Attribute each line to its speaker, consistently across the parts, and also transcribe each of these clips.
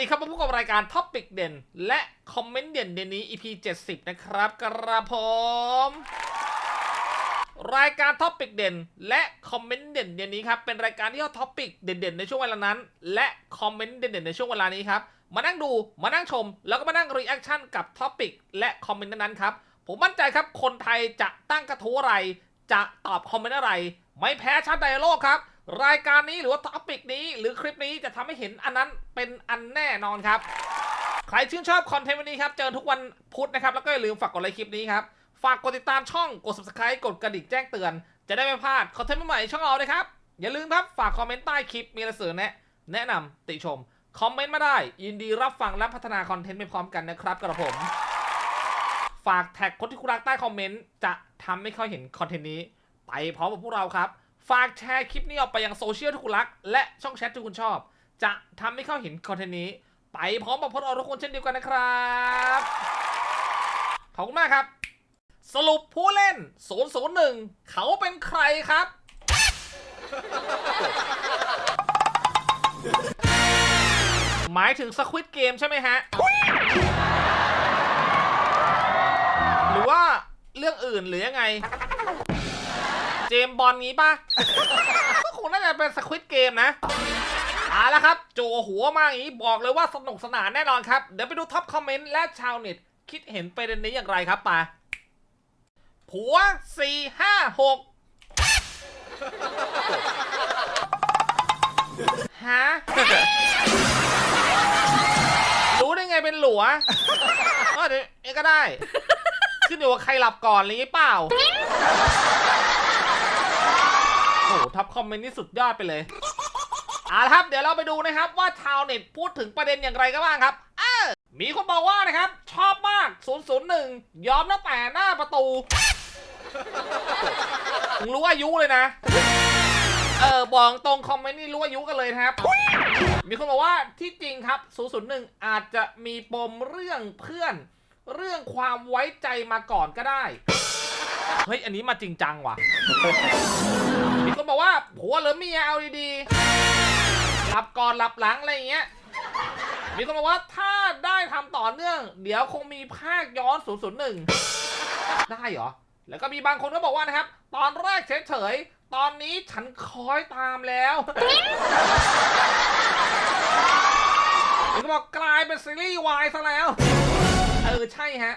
Speaker 1: ดีครับมาพบกับรายการท็อปิกเด่น และคอมเมนต์เด่นเด่นนี้ EP 70 นะครับกระผม รายการท็อปิกเด่น และคอมเมนต์เด่นเด่นนี้ครับเป็นรายการที่เอาท็อปิกเด่นๆในช่วงเวลานั้น และคอมเมนต์เด่นๆในช่วงเวลานี้ครับมานั่งดูมานั่งชม แล้วก็มานั่งรีแอคชั่นกับท็อปิกและคอมเมนต์นั้นๆครับผมมั่นใจครับคนไทยจะตั้งกระทู้อะไร จะตอบคอมเมนต์อะไร ไม่แพ้ชาติใดในโลกครับ รายการนี้หรือว่าท็อปิกนี้ หรือคลิปนี้จะทำให้เห็นอันนั้นเป็นอันแน่นอนครับ ใครชื่นชอบคอนเทนต์วันนี้ครับ เจอทุกวันพุธนะครับ แล้วก็อย่าลืมฝากกดไลค์คลิปนี้ครับ ฝากกดติดตามช่องกด subscribe กดกระดิ่งแจ้งเตือน จะได้ไม่พลาดคอนเทนต์ใหม่ๆช่องเราเลยครับ อย่าลืมครับฝากคอมเมนต์ใต้คลิปมีอะไรเสนอแนะแนะนำติชมคอมเมนต์มาได้ ยินดีรับฟังและพัฒนาคอนเทนต์ไปพร้อมกันนะครับกระผม ฝากแท็กคนที่คุณรักใต้คอมเมนต์จะทำให้เขาเห็นคอนเทนต์นี้ ไปพร้อมกับพวกเราครับ ฝากแชร์คลิปนี้ออกไปยังโซเชียลที่คุณรัก และช่องแชทที่คุณชอบ จะทำให้เข้าเห็นคอนเทนต์นี้ ไปพร้อมกับพวกเราทุกคนเช่นเดียวกันนะครับขอบคุณมากครับ สรุปผู้เล่น 001 เขาเป็นใครครับ หมายถึงสควิตเกมใช่ไหมฮะ หรือว่าเรื่องอื่นหรือยังไง จมบอลงี้ป่ะ ก็คงน่าจะเป็นสควิตเกมนะเอาละครับ โจหัวมาอย่างนี้บอกเลยว่าสนุกสนานแน่นอนครับ เดี๋ยวไปดูท็อปคอมเมนต์และชาวเน็ต คิดเห็นประเด็นนี้อย่างไรครับป่าผัวสี่ห้าหกฮะรู้ได้ไงเป็นหลัวเออเดี๋ยวเอ๊ะก็ได้ ขึ้นอยู่ว่าใครหลับก่อนอะไรอย่างงี้เปล่า หท็อปคอมเมนต์นี่สุดยอดไปเลยเอาละครับเดี๋ยวเราไปดูนะครับว่าชาวเน็ตพูดถึงประเด็นอย่างไรกันบ้างครับเออมีคนบอกว่านะครับ ชอบมาก 001 ยอมตั้งแต่หน้าประตูมึงรู้อายุเลยนะ เออบอกตรงคอมเมนต์นี่รู้อายุกันเลยนะครับ มีคนบอกว่าที่จริงครับ 001 อาจจะมีปมเรื่องเพื่อน เรื่องความไว้ใจมาก่อนก็ได้ เฮ้ย อันนี้มาจริงจังว่ะ นบอกว่าผัวหรือเมียเอาดีๆหลับก่อนหลับหลังอะไรอย่างเงี้ยมีคนบอกว่าถ้าได้ทำต่อเนื่อง เดี๋ยวคงมีภาคย้อน001 ได้เหรอ แล้วก็มีบางคนก็บอกว่านะครับ ตอนแรกเฉยๆ ตอนนี้ฉันคอยตามแล้วมีคนบอกกลายเป็นซีรีส์วายซะแล้ว เออใช่ฮะ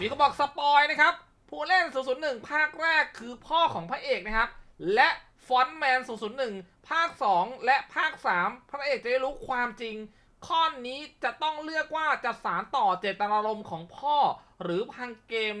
Speaker 1: มีคนบอกสปอยนะครับ ผู้เล่น 001 ภาคแรกคือพ่อของพระเอกนะครับ และ ฟอนต์แมน 001 ภาค 2 และภาค 3 พระเอกจะได้รู้ความจริง ข้อนี้จะต้องเลือกว่าจะสารต่อเจตนารมณ์ของพ่อ หรือพังเกม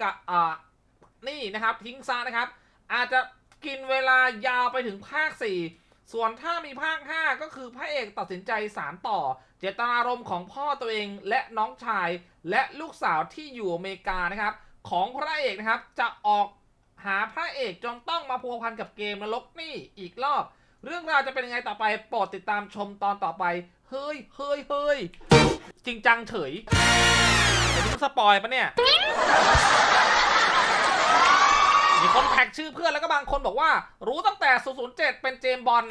Speaker 1: กับอ่านี่นะครับ ทิ้งซะนะครับ อาจจะกินเวลายาวไปถึงภาค 4 ส่วนถ้ามีภาค 5 ก็คือพระเอกตัดสินใจสารต่อ เจตนารมณ์ของพ่อตัวเองและน้องชาย และลูกสาวที่อยู่อเมริกานะครับ ของพระเอกนะครับจะออก หาพระเอกจนต้องมาพัวพันกับเกมนรกนี่อีกรอบ เรื่องราวจะเป็นยังไงต่อไปโปรดติดตามชมตอนต่อไป เฮ้ยเฮ้ยเฮ้ยจริงจังเฉยแต่นี่มึงสปอยปะเนี่ย มีคนแท็กชื่อเพื่อนแล้วก็บางคนบอกว่า รู้ตั้งแต่ 007 เป็นเจมบอล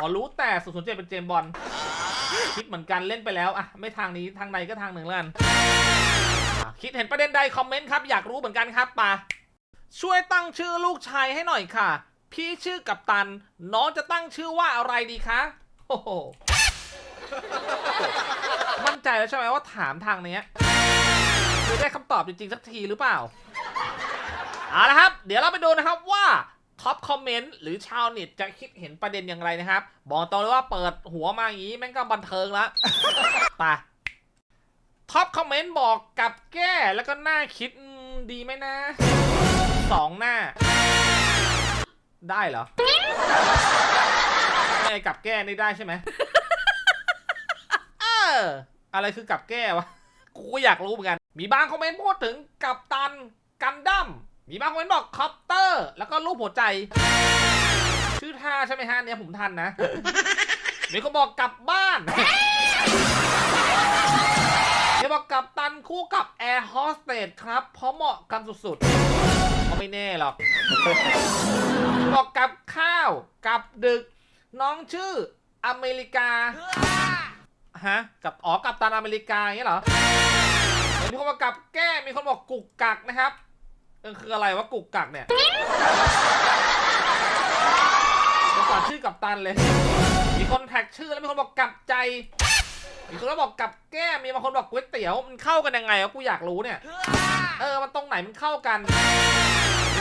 Speaker 1: อ๋อรู้แต่ 007 เป็นเจมบอลคิดเหมือนกันเล่นไปแล้วอะไม่ทางนี้ทางใดก็ทางหนึ่งแล้วกันคิดเห็นประเด็นใดคอมเมนต์ครับ อยากรู้เหมือนกันครับปา ช่วยตั้งชื่อลูกชายให้หน่อยค่ะ พี่ชื่อกับตัน น้องจะตั้งชื่อว่าอะไรดีคะโอ้โหมั่นใจแล้วใช่ไหมว่าถามทางเนี้ยจะได้คำตอบจริงๆสักทีหรือเปล่าเอาละครับ เดี๋ยวเราไปดูนะครับว่าท็อปคอมเมนต์หรือชาวเน็ตจะคิดเห็นประเด็นอย่างไรนะครับ บอกตรงเลยว่าเปิดหัวมาอย่างนี้แม่งก็บันเทิงล้วไปท็อปคอมเมนต์บอกกับแก้แล้วก็น้าคิดดีไหมนะ สองหน้า ได้เหรอไม่กลับแก้นี่ได้ใช่ไหมเออ อะไรคือกลับแก้วะ กูก็อยากรู้เหมือนกัน มีบางคอมเมนต์พูดถึงกับตันกันดั้ม มีบางคอมเมนต์บอกคอปเตอร์ แล้วก็รูปหัวใจ ชื่อท่าใช่ไหมฮะเนี่ยผมทันนะ มีคนบอกกลับบ้านมีคนบอกกับตันคู่กับแอร์โฮสเตสครับ เพราะเหมาะกันสุดๆ ไม่แน่หรอก บอกกับข้าวกับดึก น้องชื่ออเมริกา ฮะ กับอ๋อกับตันอเมริกาอย่างเงี้ยเหรอ มีคนบอกกับแก้ มีคนบอกกุกกักนะครับเออคืออะไรวะกุกกักเนี่ยภาษาชื่อกับตันเลย มีคนแท็กชื่อแล้วมีคนบอกกับใจมีคนบอกกับแก้มีบางคนบอกก๋วยเตี๋ยวมันเข้ากันยังไงวะกูอยากรู้เนี่ย เออ มันตรงไหนมันเข้ากัน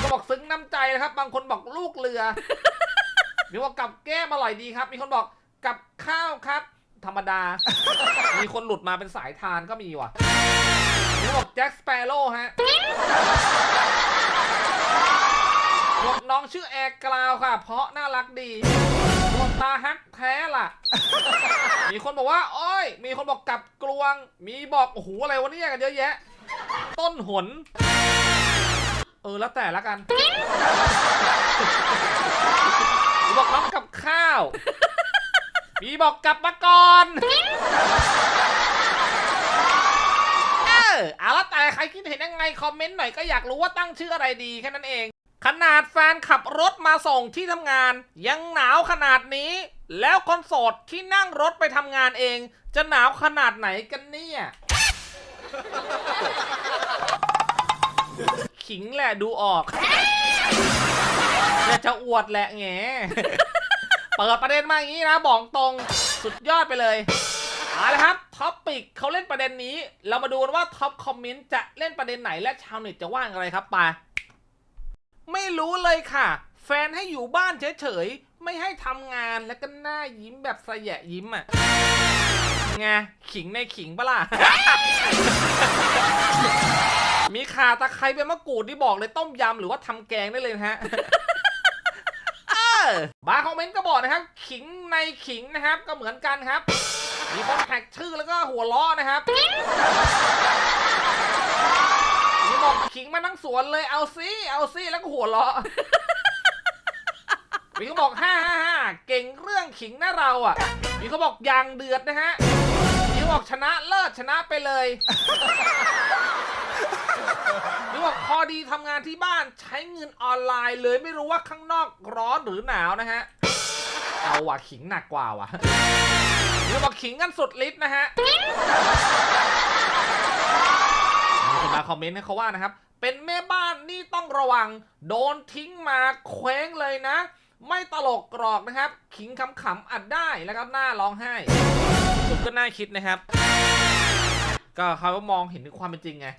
Speaker 1: คนบอกซึ้งน้ำใจนะครับ บางคนบอกลูกเรือ มีคนบอกกับแก้มอร่อยดีครับ มีคนบอกกับข้าวครับ ธรรมดา มีคนหลุดมาเป็นสายทานก็มีว่ะมีบอกแจ็คสเปโร่ฮะบอกน้องชื่อแอร์กราวค่ะ เพราะน่ารักดีบอกตาฮักแท้ล่ะ มีคนบอกว่า โอ้ย มีคนบอกกับกลวง มีบอกโอ้โหอะไรวะเนี่ยกันเยอะแยะ ต้นหนเอ อแล้วแต่ละกันมีบอกน้องกับข้าว มีบอกกลับมาก่อน เออเอาละแต่ใครคิดเห็นยังไง คอมเมนต์หน่อยก็อยากรู้ว่าตั้งชื่ออะไรดีแค่นั้นเอง ขนาดแฟนขับรถมาส่งที่ทำงาน ยังหนาวขนาดนี้ แล้วคนโสดที่นั่งรถไปทำงานเอง จะหนาวขนาดไหนกันเนี่ย ขิงแหละดูออกอยากจะอวดแหละแงเปิดประเด็นมาอย่างนี้นะบอกตรงสุดยอดไปเลยเอาละครับท็อปปิกเขาเล่นประเด็นนี้ เรามาดูกันว่าท็อปคอมเมนต์จะเล่นประเด็นไหนและชาวเน็ตจะว่าอย่างไรครับไปไม่รู้เลยค่ะ แฟนให้อยู่บ้านเฉยๆ ไม่ให้ทำงานแล้วก็หน้ายิ้มแบบสยะยิ้มอะไงขิงในขิงปะล่ะ มีข่าตะไคร้เป็นมะกรูดที่บอกเลยต้มยำหรือว่าทำแกงได้เลยนะฮะบาร์คอมเมนต์ก็บอกนะครับ ขิงในขิงนะครับ ก็เหมือนกันครับ มีคนแท็กชื่อแล้วก็หัวล้อนะครับมีบอกขิงมาทั้งสวนเลยเอาซิเอาซิแล้วก็หัวล้อมีเขาบอกห้าห้าห้าเก่งเรื่องขิงนะเราอะ มีเขาบอกยางเดือดนะฮะมีเขาบอกชนะเลิศชนะไปเลย มีบอกพอดีทำงานที่บ้านใช้เงินออนไลน์เลยไม่รู้ว่าข้างนอกร้อนหรือหนาวนะฮะ เอาว่ะขิงหนักกว่าว่ะมีคนบอกขิงกันสุดฤทธิ์นะฮะมีคนมาคอมเมนต์ให้เขาว่านะครับ เป็นแม่บ้านนี่ต้องระวัง โดนทิ้งมาเคว้งเลยนะ ไม่ตลกกรอกนะครับ ขิงขำๆอัดได้แล้วก็หน้าร้องไห้ผมก็น่าคิดนะครับ ก็เขามองเห็นถึงความเป็นจริงไง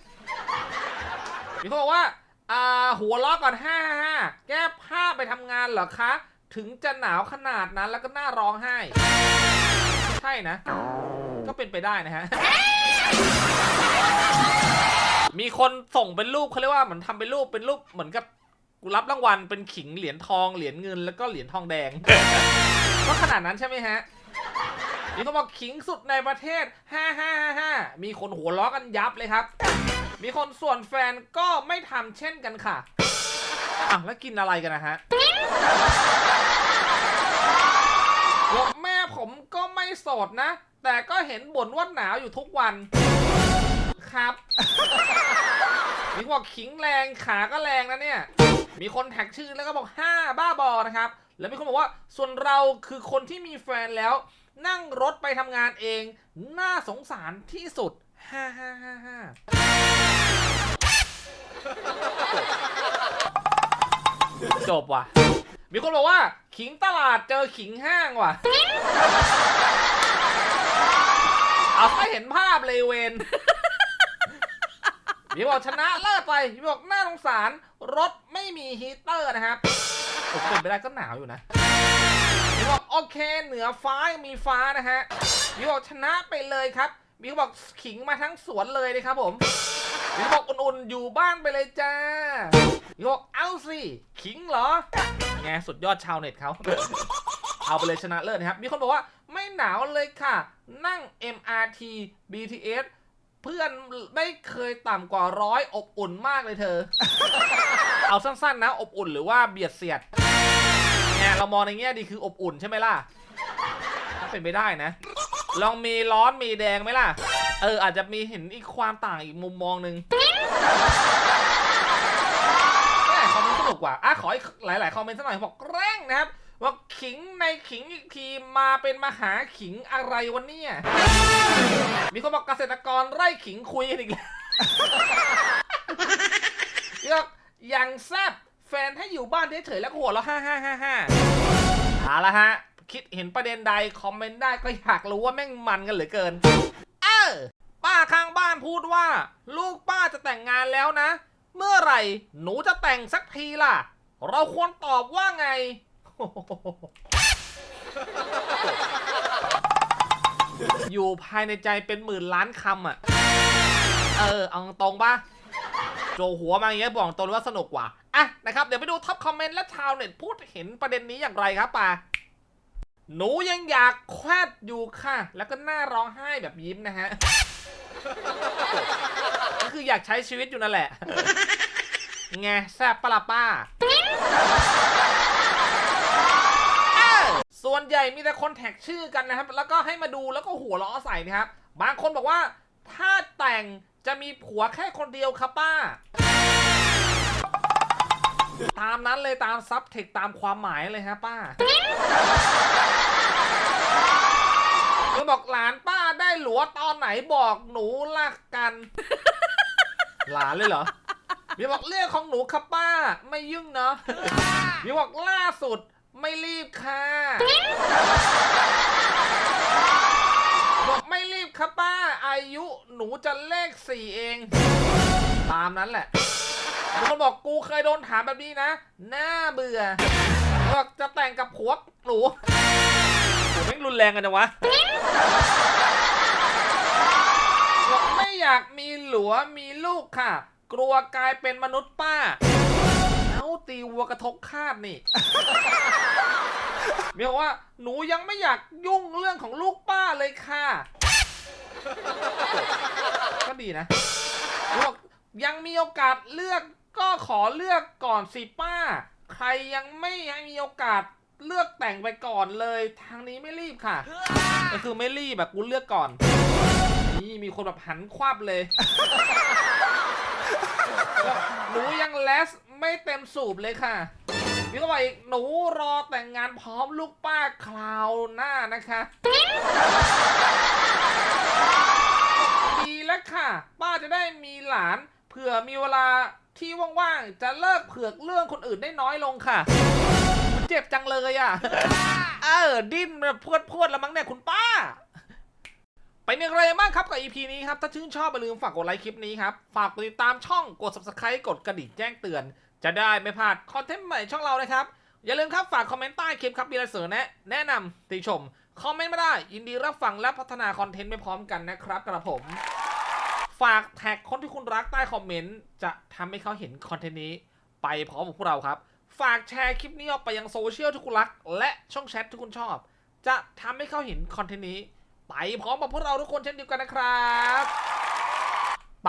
Speaker 1: มีคนบอกว่าอ่าหัวล้อก่อนห้าห้าแก้ผ้าไปทำงานเหรอคะ ถึงจะหนาวขนาดนั้นแล้วก็น้าร้องไห้ ใช่นะ ก็เป็นไปได้นะฮะ มีคนส่งเป็นรูปเขาเรียกว่าเหมือนทำเป็นรูปเป็นรูปเหมือนกับกูรับรางวัลเป็นขิงเหรียญทองเหรียญเงินแล้วก็เหรียญทองแดง ก็ขนาดนั้นใช่ไหมฮะมีคนบอกขิงสุดในประเทศห้าห้าห้าห้ามีคนหัวล้อกันยับเลยครับ มีคนส่วนแฟนก็ไม่ทำเช่นกันค่ะอะแล้วกินอะไรกันนะฮะบอกแม่ผมก็ไม่โสดนะ แต่ก็เห็นบ่นว่าหนาวอยู่ทุกวัน ครับ มีบอกขิงแรงขาก็แรงนะเนี่ย มีคนแท็กชื่อแล้วก็บอกห้าบ้าบอนะครับ แล้วมีคนบอกว่าส่วนเราคือคนที่มีแฟนแล้ว นั่งรถไปทำงานเอง น่าสงสารที่สุด ฮ่าฮ่าฮ่าฮ่าจบว่ะ มีคนบอกว่า ขิงตลาดเจอขิงห้างว่ะ เอาให้เห็นภาพเลยเวนมีบอกชนะเลิศไปมีบอกน่าสงสาร รถไม่มีฮีเตอร์นะครับเป็นไปได้ก็หนาวอยู่นะมีบอกโอเคเหนือฟ้ายังมีฟ้านะฮะมีบอกชนะไปเลยครับ มีบอกขิงมาทั้งสวนเลยนะครับผมมีบอกอุ่นๆอยู่บ้านไปเลยจ้ามีบอกเอาสิขิงเหรอไงสุดยอดชาวเน็ตเขาเอาไปเลยชนะเลิศนะครับมีคนบอกว่าไม่หนาวเลยค่ะ นั่ง MRT BTS เพื่อนไม่เคยต่ำกว่าร้อยอบอุ่นมากเลยเธอ เอาสั้นๆนะ อบอุ่นหรือว่าเบียดเสียดไงเรามองในแง่ดีคืออบอุ่นใช่ไหมล่ะถ้าเป็นไปได้นะ ลองมีร้อนมีแดงไหมล่ะ เออ อาจจะมีเห็นอีกความต่างอีกมุมมองหนึ่งแม่คอมเมนต์สนุกกว่าอะขออีกหลาย ๆ คอมเมนต์สักหน่อยบอกแกล้งนะครับว่าขิงในขิงอีกทีมาเป็นมหาขิงอะไรวะเนี่ยมีคนบอกเกษตรกรไร่ขิงคุยกันอีกแล้วยกอย่างแซบแฟนให้อยู่บ้านเฉยๆแล้วก็หัวเราะฮ่าฮ่าฮ่าฮ่าเอาละฮะ คิดเห็นประเด็นใด คอมเมนต์ได้ก็อยากรู้ว่าแม่งมันกันเหลือเกิน เออ ป้าข้างบ้านพูดว่า ลูกป้าจะแต่งงานแล้วนะ เมื่อไหร่ หนูจะแต่งสักทีล่ะ เราควรตอบว่าไง อยู่ภายในใจเป็นหมื่นล้านคำอะ เออ เอาตรงป่ะโจหัวมาอย่างเงี้ยบอกตรงเลยว่าสนุกกว่า อะนะครับ เดี๋ยวไปดูท็อปคอมเมนต์และชาวเน็ตพูดเห็นประเด็นนี้อย่างไรครับป่า หนูยังอยากแควดอยู่ค่ะ แล้วก็หน้าร้องไห้แบบยิ้มนะฮะ ก็คืออยากใช้ชีวิตอยู่นั่นแหละ ไงแซบปะล่ะป้า ส่วนใหญ่มีแต่คนแท็กชื่อกันนะครับ แล้วก็ให้มาดูแล้วก็หัวเราะใส่นะครับ บางคนบอกว่า ถ้าแต่งจะมีผัวแค่คนเดียวครับป้า ตามนั้นเลยตามซับเทคตามความหมายเลยฮะป้ามันบอกหลานป้าได้หลัวตอนไหนบอกหนูรักกัน หลานเลยเหรอมีบอกเรื่องของหนูครับป้า ไม่ยุ่งเนาะมีบอกล่าสุดไม่รีบค่ะบอกไม่รีบครับป้า อายุหนูจะเลขสี่เอง ตามนั้นแหละ มีคนบอกกูเคยโดนถามแบบนี้นะน่าเบื่อบอกจะแต่งกับผัวหนูโหแม่งรุนแรงกันจังวะบอกไม่อยากมีหลัวมีลูกค่ะ กลัวกลายเป็นมนุษย์ป้า เอ้าตีวัวกระทกคาบนี่เมียบอกว่าหนูยังไม่อยากยุ่งเรื่องของลูกป้าเลยค่ะ ก็ดีนะหนูบอกยังมีโอกาสเลือก ก็ขอเลือกก่อนสิป้า ใครยังไม่มีโอกาสเลือกแต่งไปก่อนเลย ทางนี้ไม่รีบค่ะ ก็คือไม่รีบแบบกูเลือกก่อน นี่มีคนแบบหันควับเลยหนูยังเลสไม่เต็มสูบเลยค่ะพี่ก็บอกอีกหนูรอแต่งงานพร้อมลูกป้าคราวหน้านะคะ ดีแล้วค่ะ ป้าจะได้มีหลานเผื่อมีเวลา ที่ว่างๆ จะเลิกเผือกเรื่องคนอื่นได้น้อยลงค่ะเจ็บจังเลยอะ เออ ดิ้นแบบพวดพวดๆแล้วมั้งเนี่ยคุณป้าเป็นอย่างไรบ้างครับกับ EP นี้ครับ ถ้าชื่นชอบอย่าลืมฝากกดไลค์คลิปนี้ครับ ฝากกดติดตามช่องกด subscribe กดกระดิ่งแจ้งเตือน จะได้ไม่พลาดคอนเทนต์ใหม่ช่องเรานะครับ อย่าลืมครับฝากคอมเมนต์ใต้คลิปครับมีอะไรเสนอแนะแนะนำติชม คอมเมนต์มาได้ยินดีรับฟังและพัฒนาคอนเทนต์ไปพร้อมกันนะครับกระผม ฝากแท็กคนที่คุณรักใต้คอมเมนต์ จะทำให้เขาเห็นคอนเทนต์นี้ ไปพร้อมกับพวกเราครับ ฝากแชร์คลิปนี้ออกไปยังโซเชียลที่คุณรัก และช่องแชทที่คุณชอบ จะทำให้เขาเห็นคอนเทนต์นี้ ไปพร้อมกับพวกเราทุกคนเช่นเดียวกันนะครับไป